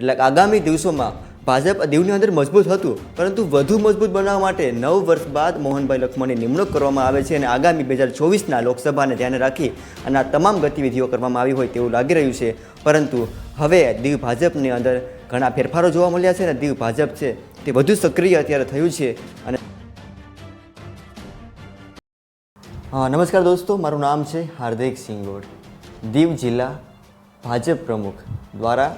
એટલે આગામી દિવસોમાં ભાજપ દીવની અંદર મજબૂત હતું, પરંતુ વધુ મજબૂત બનાવવા માટે નવ વર્ષ બાદ મોહનભાઈ લખમણની નિમણૂક કરવામાં આવે છે અને આગામી બે હજાર ચોવીસના લોકસભાને ધ્યાને રાખી અને આ તમામ ગતિવિધિઓ કરવામાં આવી હોય તેવું લાગી રહ્યું છે. પરંતુ હવે દીવ ભાજપની અંદર ઘણા ફેરફારો જોવા મળ્યા છે અને દીવ ભાજપ છે તે વધુ સક્રિય અત્યારે થયું છે અને નમસ્કાર દોસ્તો, મારું નામ છે હાર્દિક સિંગોડ. દીવ જિલ્લા ભાજપ પ્રમુખ દ્વારા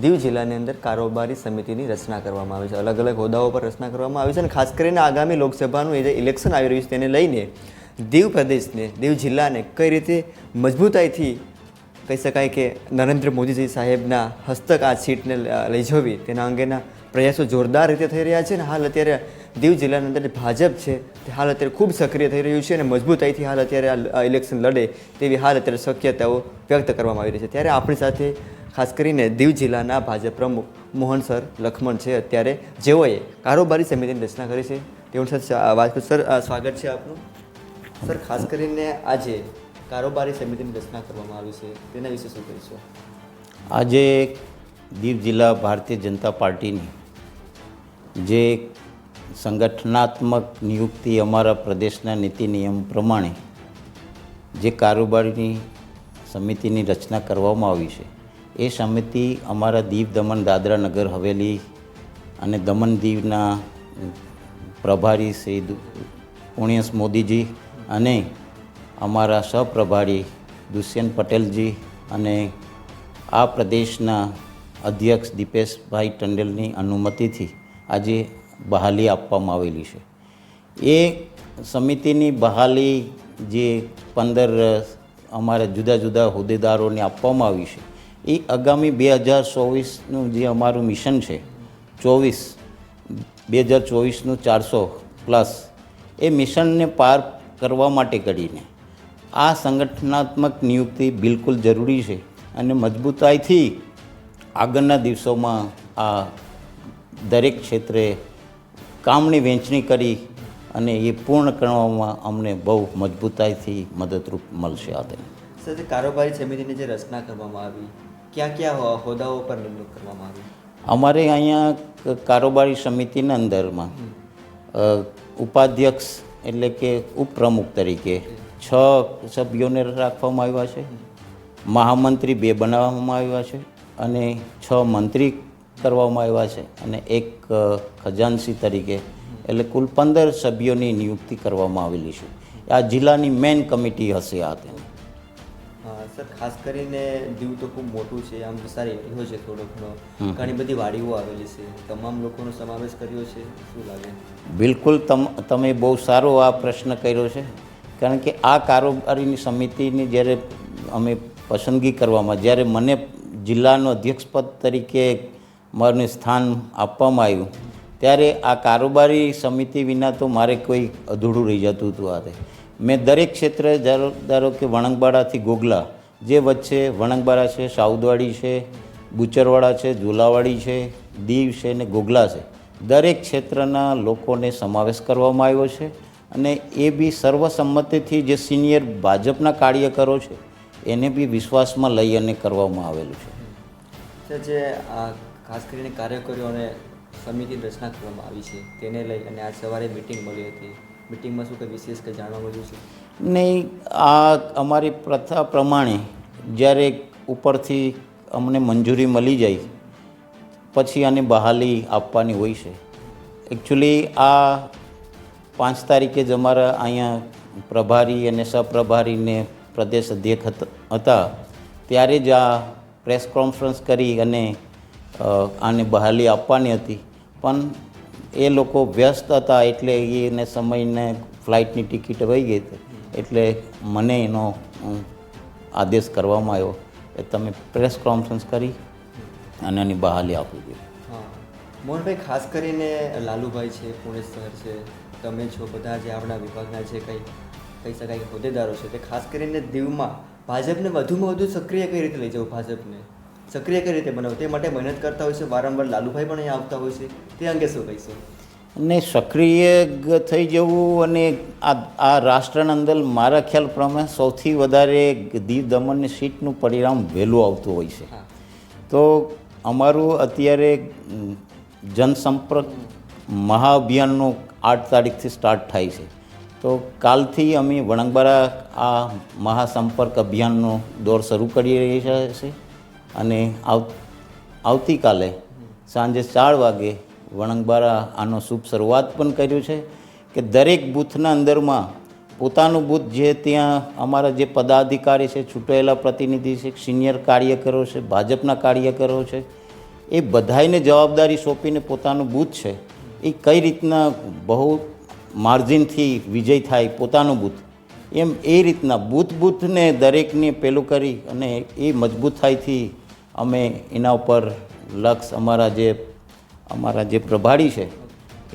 દીવ જિલ્લાની અંદર કારોબારી સમિતિની રચના કરવામાં આવી છે. અલગ અલગ હોદ્દાઓ પર રચના કરવામાં આવી છે અને ખાસ કરીને આગામી લોકસભાનું જે ઇલેક્શન આવી રહ્યું છે તેને લઈને દીવ પ્રદેશને, દીવ જિલ્લાને કઈ રીતે મજબૂતાઈથી કહી શકાય કે નરેન્દ્ર મોદીજી સાહેબના હસ્તક આ સીટને લઈ જવી તેના અંગેના પ્રયાસો જોરદાર રીતે થઈ રહ્યા છે અને હાલ અત્યારે દીવ જિલ્લાની અંદર ભાજપ છે તે હાલ અત્યારે ખૂબ સક્રિય થઈ રહ્યું છે અને મજબૂતાઈથી હાલ અત્યારે આ ઇલેક્શન લડે તેવી હાલ અત્યારે શક્યતાઓ વ્યક્ત કરવામાં આવી રહી છે. ત્યારે આપણી સાથે ખાસ કરીને દીવ જિલ્લાના ભાજપ પ્રમુખ મોહન સર લખમણ છે. અત્યારે જેઓએ કારોબારી સમિતિની રચના કરી છે. તેઓ સર કરું. સર સ્વાગત છે આપનું. સર, ખાસ કરીને આજે કારોબારી સમિતિની રચના કરવામાં આવી છે. તેના વિશે શું કહીશું? આજે દીવ જિલ્લા ભારતીય જનતા પાર્ટીની જે સંગઠનાત્મક નિયુક્તિ અમારા પ્રદેશના નીતિ નિયમ પ્રમાણે જે કારોબારીની સમિતિની રચના કરવામાં આવી છે એ સમિતિ અમારા દીવ દમણ દાદરા નગર હવેલી અને દમણ દીવના પ્રભારી શ્રી પુણ્યસ મોદીજી અને અમારા સહપ્રભારી દુષ્યંત પટેલજી અને આ પ્રદેશના અધ્યક્ષ દીપેશભાઈ ટંડેલની અનુમતિથી આજે બહાલી આપવામાં આવેલી છે. એ સમિતિની બહાલી જે પંદર, અમારા જુદા જુદા હોદ્દેદારોને આપવામાં આવી છે. એ આગામી બે હજાર ચોવીસનું જે અમારું મિશન છે, ચોવીસ, બે હજાર ચોવીસનું ચારસો પ્લસ, એ મિશનને પાર કરવા માટે કરીને આ સંગઠનાત્મક નિયુક્તિ બિલકુલ જરૂરી છે અને મજબૂતાઈથી આગળના દિવસોમાં આ દરેક ક્ષેત્રે કામની વહેંચણી કરી અને એ પૂર્ણ કરવામાં અમને બહુ મજબૂતાઈથી મદદરૂપ મળશે આ જે કારોબારી સમિતિની જે રચના કરવામાં આવી ક્યાં ક્યાં હોદ્દાઓ પર નિમણૂક કરવામાં આવી અમારે અહીંયા કારોબારી સમિતિના અંદરમાં ઉપાધ્યક્ષ એટલે કે ઉપપ્રમુખ તરીકે છ સભ્યોને રાખવામાં આવ્યા છે મહામંત્રી બે બનાવવામાં આવ્યા છે અને છ મંત્રી કરવામાં આવ્યા છે અને એક ખજાનસી તરીકે એટલે કુલ પંદર સભ્યોની નિયુક્તિ કરવામાં આવેલી છે. આ જિલ્લાની મેઇન કમિટી હશે આ તેની. સર ખાસ કરીને દીવ તો ખૂબ મોટું છે આમ વિસ્તાર એરિયો છે થોડો ઘણો. ઘણી બધી વાડીઓ આવેલી છે તમામ લોકોનો સમાવેશ કર્યો છે શું લાગે? બિલકુલ તમ તમે બહુ સારો આ પ્રશ્ન કર્યો છે કારણ કે આ કારોબારીની સમિતિની જ્યારે અમે પસંદગી કરવામાં જ્યારે મને જિલ્લાનો અધ્યક્ષપદ તરીકે મને સ્થાન આપવામાં આવ્યું ત્યારે આ કારોબારી સમિતિ વિના તો મારે કોઈ અધૂરું રહી જતું હતું આ મેં દરેક ક્ષેત્રે ધારો ધારો કે વણંગબાડાથી ગોગલા જે વચ્ચે વણંગબારા છે, સાઉદવાડી છે, બુચરવાડા છે, ઝુલાવાડી છે, દીવ છે ને ગોગલા છે. દરેક ક્ષેત્રના લોકોને સમાવેશ કરવામાં આવ્યો છે અને એ બી સર્વસંમતિથી જે સિનિયર ભાજપના કાર્યકરો છે, એને બી વિશ્વાસમાં લઈ અને કરવામાં આવેલું છે. જે ખાસ કરીને કાર્યકરોને સમિતિની રચના કરવામાં આવી છે, તેને લઈ અને આજ સવારે મિટિંગ મળી હતી. મિટિંગમાં શું કંઈ વિશેષ કંઈ જાણવા મળ્યું છે? નહીં, આ અમારી પ્રથા પ્રમાણે જ્યારે ઉપરથી અમને મંજૂરી મળી જાય, પછી આને બહાલી આપવાની હોય છે. એકચ્યુઅલી આ પાંચ તારીખે જ અમારા અહીંયા પ્રભારી અને સહપ્રભારીને પ્રદેશ અધ્યક્ષ હતા ત્યારે જ આ પ્રેસ કોન્ફરન્સ કરી અને આને બહાલી આપવાની હતી. પણ એ લોકો વ્યસ્ત હતા એટલે એને સમયને ફ્લાઇટની ટિકિટ વહી ગઈ હતી. એટલે મને એનો આદેશ કરવામાં આવ્યો કે તમે પ્રેસ કોન્ફરન્સ કરી અને એની બહાલી આપવી જોઈએ મોહનભાઈ, ખાસ કરીને લાલુભાઈ છે, પુણે શહેર છે, તમે છો, બધા જે આપણા વિભાગના છે કંઈ, કહી શકાય કે હોદ્દેદારો છે, તે ખાસ કરીને દીવમાં ભાજપને વધુમાં વધુ સક્રિય કઈ રીતે લઈ જવું ભાજપને? સક્રિય કઈ રીતે બનાવવું? તે માટે મહેનત કરતા હોય છે, વારંવાર લાલુભાઈ પણ અહીંયા આવતા હોય છે. તે અંગે શું કહીશું? ને સક્રિય થઈ જવું અને આ આ રાષ્ટ્રના અંદર મારા ખ્યાલ પ્રમાણે સૌથી વધારે દીવ દમણની સીટનું પરિણામ વહેલું આવતું હોય છે. તો અમારું અત્યારે જનસંપર્ક મહાઅભિયાનનું આઠ તારીખથી સ્ટાર્ટ થાય છે. તો કાલથી અમે વણંગબારા આ મહાસંપર્ક અભિયાનનો દોર શરૂ કરી રહ્યા છે. અને આવ આવતીકાલે સાંજે ચાર વાગે વણંગબારા આનો શુભ શરૂઆત પણ કર્યું છે કે દરેક બૂથના અંદરમાં પોતાનું બૂથ જે ત્યાં અમારા જે પદાધિકારી છે ચૂંટાયેલા પ્રતિનિધિ છે, સિનિયર કાર્યકરો છે, ભાજપના કાર્યકરો છે, એ બધાને જવાબદારી સોંપીને પોતાનું બૂથ છે. એ કઈ રીતના બહુ માર્જિનથી વિજય થાય પોતાનું બૂથ? એમ એ રીતના બૂથ બૂથને દરેકને પેલું કરી અને એ મજબૂતાઈથી અમે એના ઉપર લક્ષ અમારા જે અમારા જે પ્રભારી છે,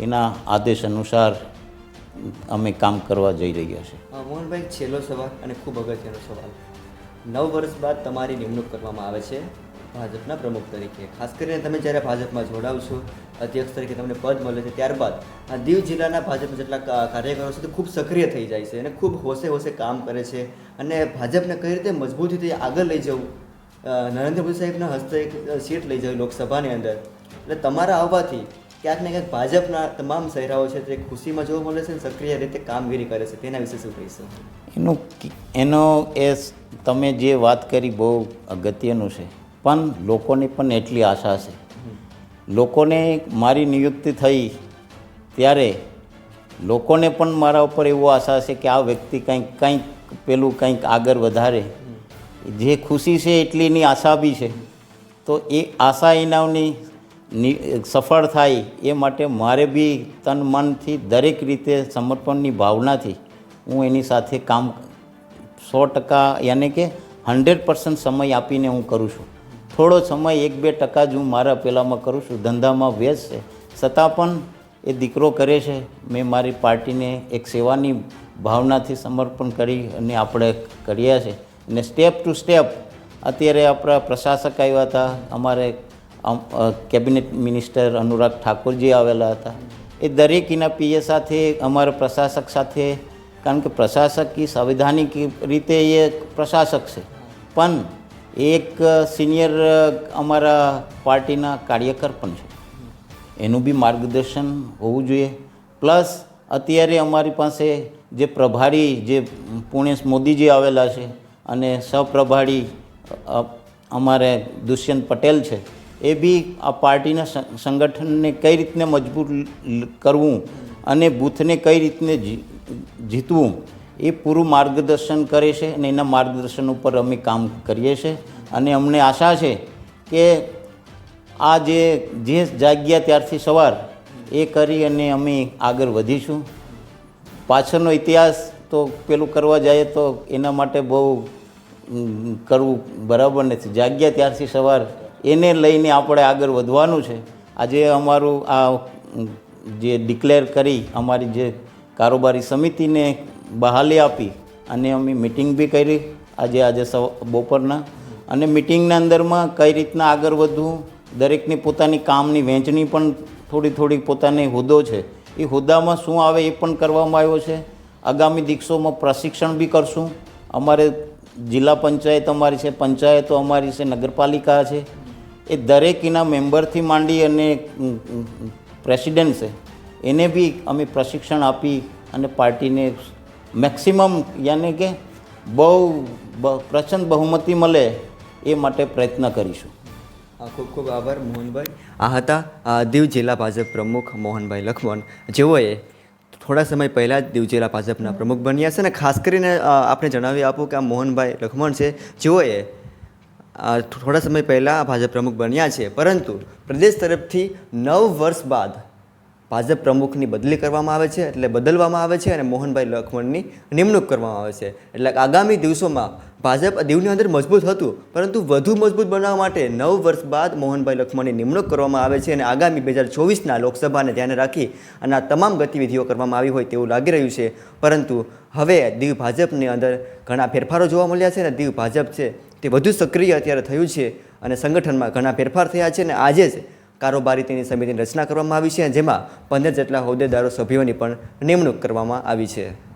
એના આદેશ અનુસાર અમે કામ કરવા જઈ રહ્યા છીએ. મોહનભાઈ, છેલ્લો સવાલ અને ખૂબ અગત્યનો સવાલ. નવ વર્ષ બાદ તમારી નિમણૂક કરવામાં આવે છે ભાજપના પ્રમુખ તરીકે. ખાસ કરીને તમે જ્યારે ભાજપમાં જોડાવ છો, અધ્યક્ષ તરીકે તમને પદ મળે છે, ત્યારબાદ આ દીવ જિલ્લાના ભાજપના જેટલા કાર્યકરો છે તે ખૂબ સક્રિય થઈ જાય છે અને ખૂબ હોશે હોશે કામ કરે છે અને ભાજપને કઈ રીતે મજબૂતીથી આગળ લઈ જવું? નરેન્દ્ર મોદી સાહેબના હસ્તે એક સીટ લઈ જવી લોકસભાની અંદર. એટલે તમારા આવવાથી ક્યાંક ને ક્યાંક ભાજપના તમામ ચહેરાઓ છે તે ખુશીમાં જોવા મળે છે અને સક્રિય રીતે કામગીરી કરે છે. તેના વિશે શું કહીશું? એનું એનો એ તમે જે વાત કરી બહુ અગત્યનું છે. પણ લોકોની પણ એટલી આશા છે. લોકોને મારી નિયુક્તિ થઈ ત્યારે લોકોને પણ મારા ઉપર એવો આશા છે કે આ વ્યક્તિ કંઈક કંઈક પેલું કંઈક આગળ વધારે. જે ખુશી છે એટલી એની આશા બી છે. તો એ આશા એનાની ની- સફળ થાય એ માટે મારે બી તન મનથી દરેક રીતે સમર્પણની ભાવનાથી હું એની સાથે કામ સો ટકા યાને કે હંડ્રેડ પર્સન્ટ સમય આપીને હું કરું છું. થોડો સમય એક બે ટકા જ હું મારા પેલામાં કરું છું. ધંધામાં વ્યસ્ત છે. છતાં પણ એ દીકરો કરે છે. મેં મારી પાર્ટીને એક સેવાની ભાવનાથી સમર્પણ કરી અને આપણે કર્યા છે. અને સ્ટેપ ટુ સ્ટેપ અત્યારે આપણા પ્રશાસક આવ્યા હતા. અમારે કેબિનેટ મિનિસ્ટર અનુરાગ ઠાકોરજી આવેલા હતા. એ દરેક એના પીએ સાથે, અમારા પ્રશાસક સાથે, કારણ કે પ્રશાસક એ સંવિધાનિક રીતે એ પ્રશાસક છે. પણ એક સિનિયર અમારા પાર્ટીના કાર્યકર પણ છે. એનું બી માર્ગદર્શન હોવું જોઈએ. પ્લસ અત્યારે અમારી પાસે જે પ્રભારી, જે પુણેશ મોદીજી આવેલા છે અને સહપ્રભારી અમારે દુષ્યંત પટેલ છે. એ બી આ પાર્ટીના સંગઠનને કઈ રીતને મજબૂત કરવું અને બૂથને કઈ રીતને જીતવું એ પૂરું માર્ગદર્શન કરે છે અને એના માર્ગદર્શન ઉપર અમે કામ કરીએ છીએ અને અમને આશા છે કે આ જે જે જાગ્યા ત્યારથી સવાર એ કરી અને અમે આગળ વધીશું. પાછળનો ઇતિહાસ તો પેલું કરવા જઈએ તો એના માટે બહુ કરવું બરાબર નથી. જાગ્યા ત્યારથી સવાર એને લઈને આપણે આગળ વધવાનું છે. આજે અમારું આ જે ડિક્લેર કરી, અમારી જે કારોબારી સમિતિને બહાલી આપી અને અમે મિટિંગ બી કરી આજે આજે બપોરના. અને મિટિંગના અંદરમાં કઈ રીતના આગળ વધવું, દરેકની પોતાની કામની વહેંચણી પણ થોડી થોડી પોતાની હોદ્દો છે. એ હોદ્દામાં શું આવે એ પણ કરવામાં આવ્યો છે. આગામી દિવસોમાં પ્રશિક્ષણ બી કરશું. અમારે જિલ્લા પંચાયત અમારી છે, પંચાયતો અમારી છે, નગરપાલિકા છે. એ દરેક એના મેમ્બરથી માંડી અને પ્રેસિડેન્ટ છે, એને બી અમે પ્રશિક્ષણ આપી અને પાર્ટીને મેક્સિમમ યાને કે બહુ પ્રચંડ બહુમતી મળે એ માટે પ્રયત્ન કરીશું. ખૂબ ખૂબ આભાર મોહનભાઈ. આ હતા દીવ જિલ્લા ભાજપ પ્રમુખ મોહનભાઈ લખમણ. જેઓએ થોડા સમય પહેલાં જ દીવ જિલ્લા ભાજપના પ્રમુખ બન્યા છે અને ખાસ કરીને આપણે જણાવી આપું કે આ મોહનભાઈ લખમણ છે. જેઓએ થોડા સમય પહેલાં ભાજપ પ્રમુખ બન્યા છે, પરંતુ પ્રદેશ તરફથી નવ વર્ષ બાદ ભાજપ પ્રમુખની બદલી કરવામાં આવે છે, એટલે બદલવામાં આવે છે અને મોહનભાઈ લખમણની નિમણૂક કરવામાં આવે છે. એટલે આગામી દિવસોમાં ભાજપ દીવની અંદર મજબૂત હતું, પરંતુ વધુ મજબૂત બનાવવા માટે નવ વર્ષ બાદ મોહનભાઈ લખમણની નિમણૂક કરવામાં આવે છે અને આગામી બે હજાર ચોવીસના લોકસભાને ધ્યાને રાખી અને આ તમામ ગતિવિધિઓ કરવામાં આવી હોય તેવું લાગી રહ્યું છે. પરંતુ હવે દીવ ભાજપની અંદર ઘણા ફેરફારો જોવા મળ્યા છે અને દીવ ભાજપ છે તે વધુ સક્રિય અત્યારે થયું છે અને સંગઠનમાં ઘણા ફેરફાર થયા છે અને આજે જ કારોબારી તેની સમિતિની રચના કરવામાં આવી છે જેમાં પંદર જેટલા હોદ્દેદારો સભ્યોની પણ નિમણૂક કરવામાં આવી છે.